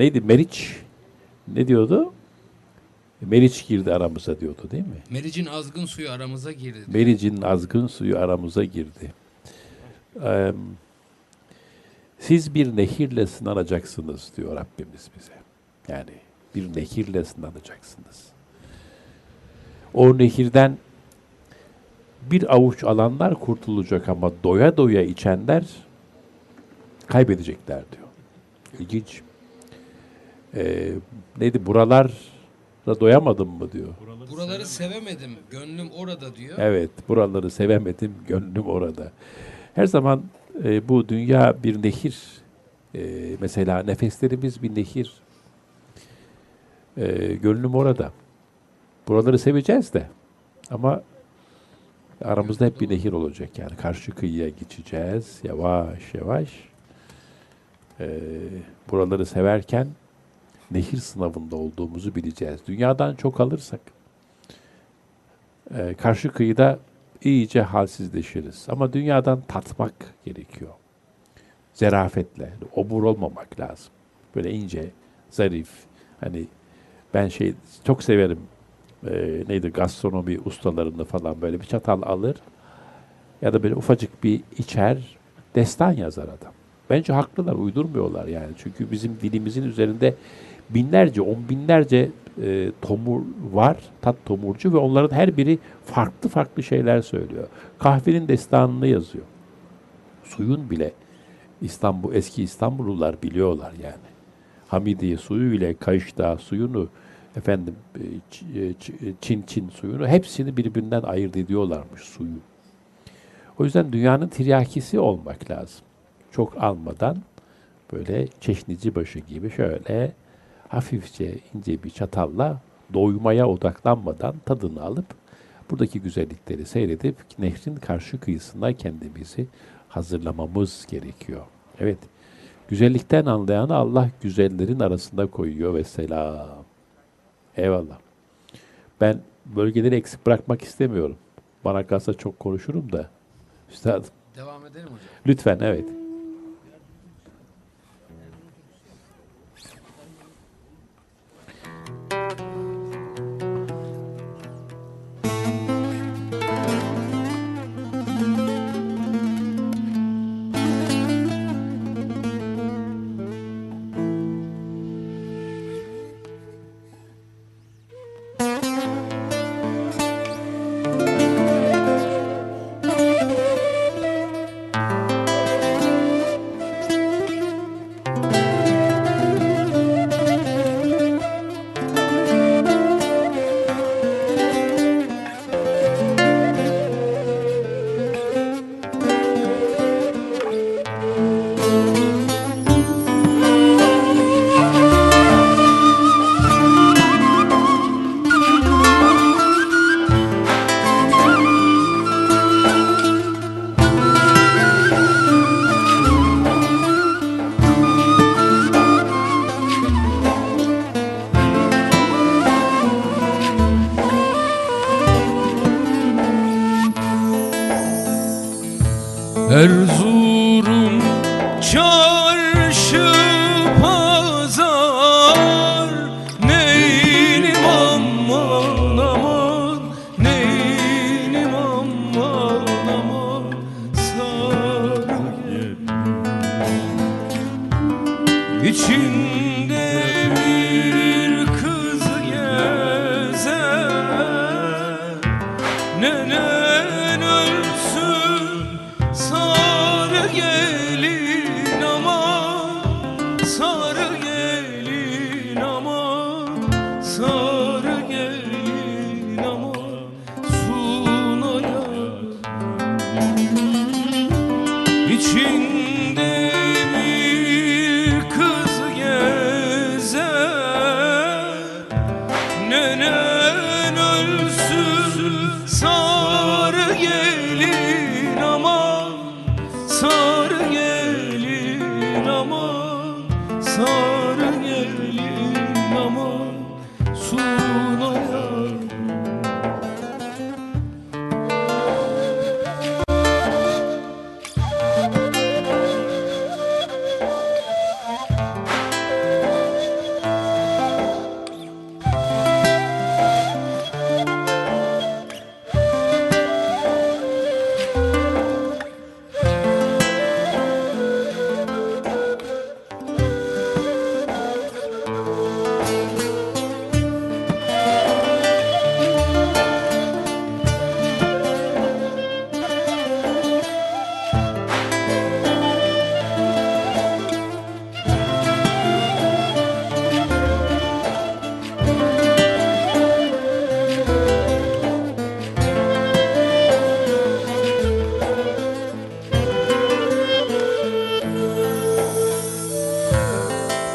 neydi Meriç ne diyordu? Meriç girdi aramıza diyordu değil mi? Meric'in azgın suyu aramıza girdi. Meric'in azgın suyu aramıza girdi. Eee, siz bir nehirle sınanacaksınız diyor Rabbimiz bize. Yani bir nehirle sınanacaksınız. O nehirden bir avuç alanlar kurtulacak ama doya doya içenler kaybedecekler diyor. İlginç. Eee neydi buralar doyamadım mı diyor. Buraları sevemedim. Gönlüm orada diyor. Evet, buraları sevemedim, gönlüm orada. Her zaman e, bu dünya bir nehir. E, mesela nefeslerimiz bir nehir. E, gönlüm orada. Buraları seveceğiz de. Ama aramızda hep bir nehir olacak yani. Karşı kıyıya geçeceğiz yavaş yavaş. E, buraları severken nehir sınavında olduğumuzu bileceğiz. Dünyadan çok alırsak e, karşı kıyıda iyice halsizleşiriz. Ama dünyadan tatmak gerekiyor. Zerafetle, obur olmamak lazım. Böyle ince, zarif. Hani ben şey çok severim. e, neydi gastronomi ustalarını falan böyle bir çatal alır ya da böyle ufacık bir içer destan yazar adam. Bence haklılar, uydurmuyorlar yani. Çünkü bizim dilimizin üzerinde binlerce, on binlerce e, tomur var, tat tomurcu ve onların her biri farklı farklı şeyler söylüyor. Kahvenin destanını yazıyor. Suyun bile İstanbul eski İstanbullular biliyorlar yani. Hamidiye suyu ile Kayış Dağı suyunu efendim e, e, e, Çin Çin suyunu hepsini birbirinden ayırt ediyorlarmış suyu. O yüzden dünyanın tiryakisi olmak lazım. Çok almadan böyle çeşnici başı gibi şöyle hafifçe ince bir çatalla doymaya odaklanmadan tadını alıp buradaki güzellikleri seyredip nehrin karşı kıyısına kendimizi hazırlamamız gerekiyor. Evet. Güzellikten anlayanı Allah güzellerin arasında koyuyor ve selam. Eyvallah. Ben bölgeleri eksik bırakmak istemiyorum. Bana kalsa çok konuşurum da. Üstadım. Devam edelim hocam. Lütfen evet. İçinde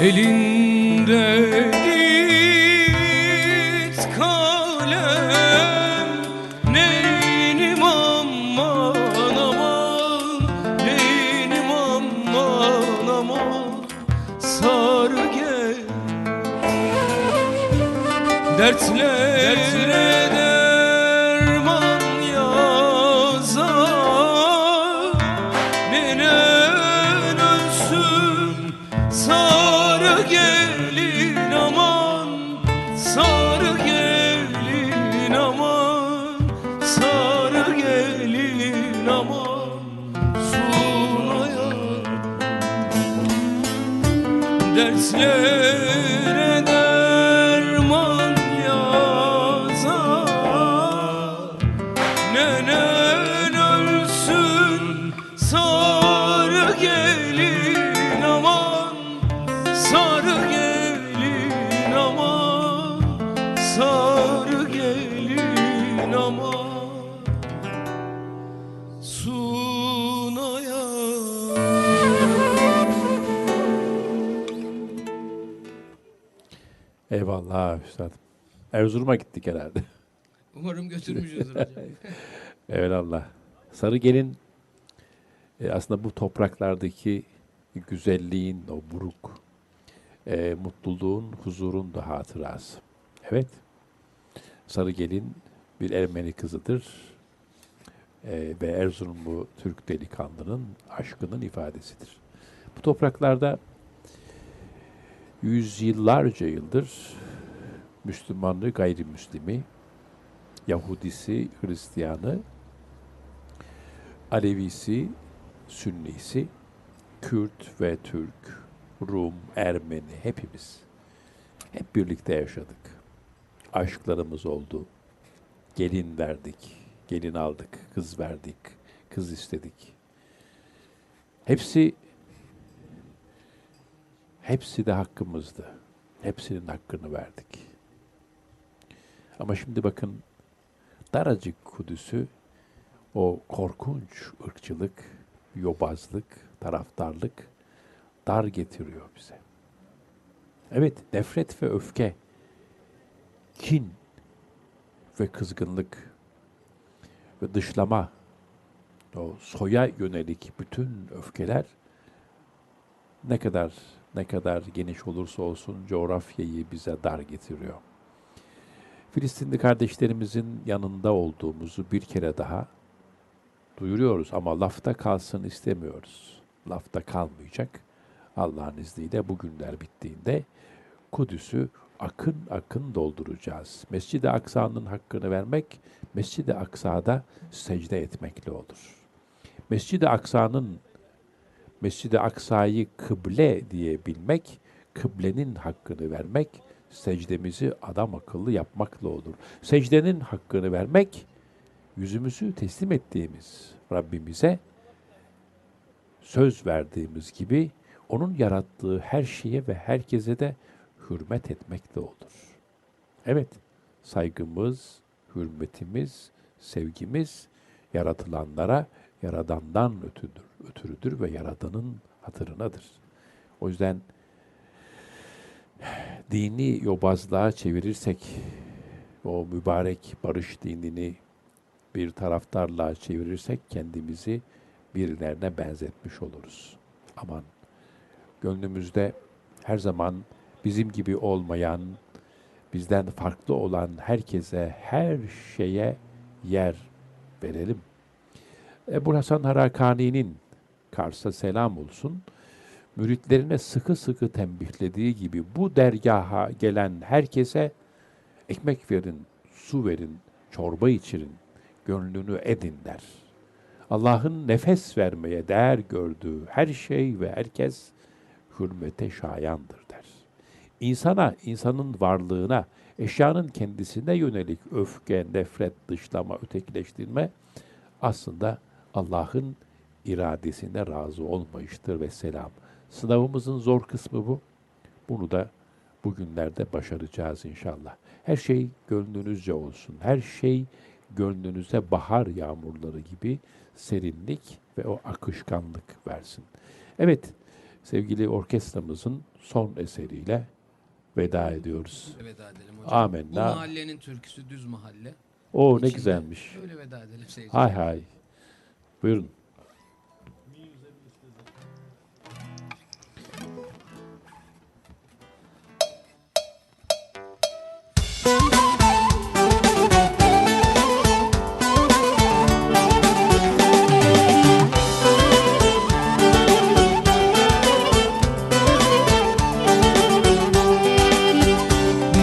Elinde git kalem. Neynim aman aman Neynim aman aman Sarı gel. Dertlere derman gözlerim Eyvallah üstadım. Erzurum'a gittik herhalde. Umarım götürmüşüzdür hocam. Eyvallah. Sarı gelin e, aslında bu topraklardaki güzelliğin, o buruk, e, mutluluğun, huzurun da hatırası. Evet. Sarı gelin bir Ermeni kızıdır. E, ve Erzurumlu Türk delikanlının aşkının ifadesidir. Bu topraklarda yüzyıllarca yıldır Müslümanlığı, gayrimüslimi, Yahudisi, Hristiyanı, Alevisi, Sünnisi, Kürt ve Türk, Rum, Ermeni hepimiz hep birlikte yaşadık. Aşklarımız oldu. Gelin verdik, gelin aldık, kız verdik, kız istedik. Hepsi hepsi de hakkımızdı. Hepsinin hakkını verdik. Ama şimdi bakın daracık Kudüs'ü o korkunç ırkçılık, yobazlık, taraftarlık dar getiriyor bize. Evet, nefret ve öfke, kin ve kızgınlık ve dışlama, o soya yönelik bütün öfkeler ne kadar ne kadar geniş olursa olsun coğrafyayı bize dar getiriyor. Filistinli kardeşlerimizin yanında olduğumuzu bir kere daha duyuruyoruz ama lafta kalsın istemiyoruz. Lafta kalmayacak. Allah'ın izniyle bu günler bittiğinde Kudüs'ü akın akın dolduracağız. Mescid-i Aksa'nın hakkını vermek, Mescid-i Aksa'da secde etmekle olur. Mescid-i Aksa'nın Mescid-i Aksa'yı kıble diye bilmek, kıblenin hakkını vermek, secdemizi adam akıllı yapmakla olur. Secdenin hakkını vermek, yüzümüzü teslim ettiğimiz Rabbimize söz verdiğimiz gibi onun yarattığı her şeye ve herkese de hürmet etmekle olur. Evet, saygımız, hürmetimiz, sevgimiz yaratılanlara yaradandan ötüdür, ötürüdür ve yaradanın hatırınadır. O yüzden dini yobazlığa çevirirsek, o mübarek barış dinini bir taraftarlığa çevirirsek kendimizi birilerine benzetmiş oluruz. Aman gönlümüzde her zaman bizim gibi olmayan, bizden farklı olan herkese, her şeye yer verelim. Ebu Hasan Harakani'nin Kars'a selam olsun. Müritlerine sıkı sıkı tembihlediği gibi bu dergaha gelen herkese ekmek verin, su verin, çorba içirin, gönlünü edin der. Allah'ın nefes vermeye değer gördüğü her şey ve herkes hürmete şayandır der. İnsana, insanın varlığına, eşyanın kendisine yönelik öfke, nefret, dışlama, ötekileştirme aslında Allah'ın iradesine razı olmayıştır ve selam. Sınavımızın zor kısmı bu. Bunu da bugünlerde başaracağız inşallah. Her şey gönlünüzce olsun. Her şey gönlünüze bahar yağmurları gibi serinlik ve o akışkanlık versin. Evet, sevgili orkestramızın son eseriyle veda ediyoruz. Veda edelim hocam. Amin. Bu mahallenin türküsü düz mahalle. O ne güzelmiş. Öyle veda edelim seyirciler. Hay hay. Buyurun.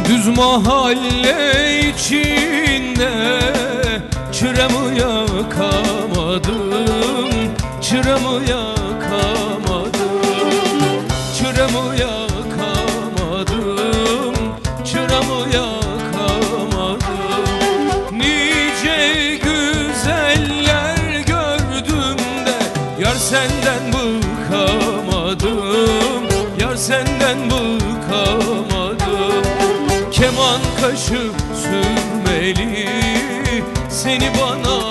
Düz mahalle içinde Çıramı yakamadım Çıramı yakamadım Çıramı yakamadım Çıramı yakamadım. Nice güzeller gördüm de Yar senden bıkamadım Yar senden bıkamadım Keman kaşı sürmeli. Seni bana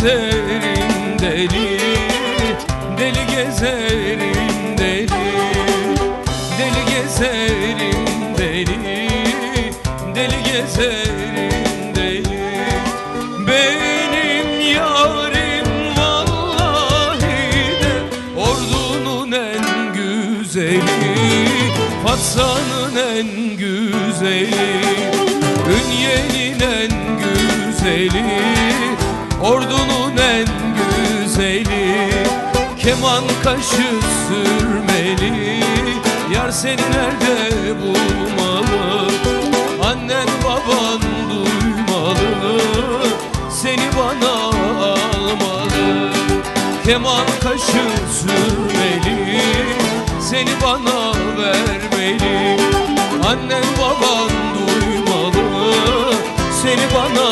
gezerim deli Deli gezerim deli Deli gezerim deli Deli gezerim deli. Benim yarim vallahi de Ordunun en güzeli Fatsanın en güzeli Ünyenin en güzeli Ordunun en güzeli Keman kaşı sürmeli. Yar seni nerede bulmalı? Annen baban duymalı Seni bana almalı. Keman kaşı sürmeli Seni bana vermeli. Annen baban duymalı Seni bana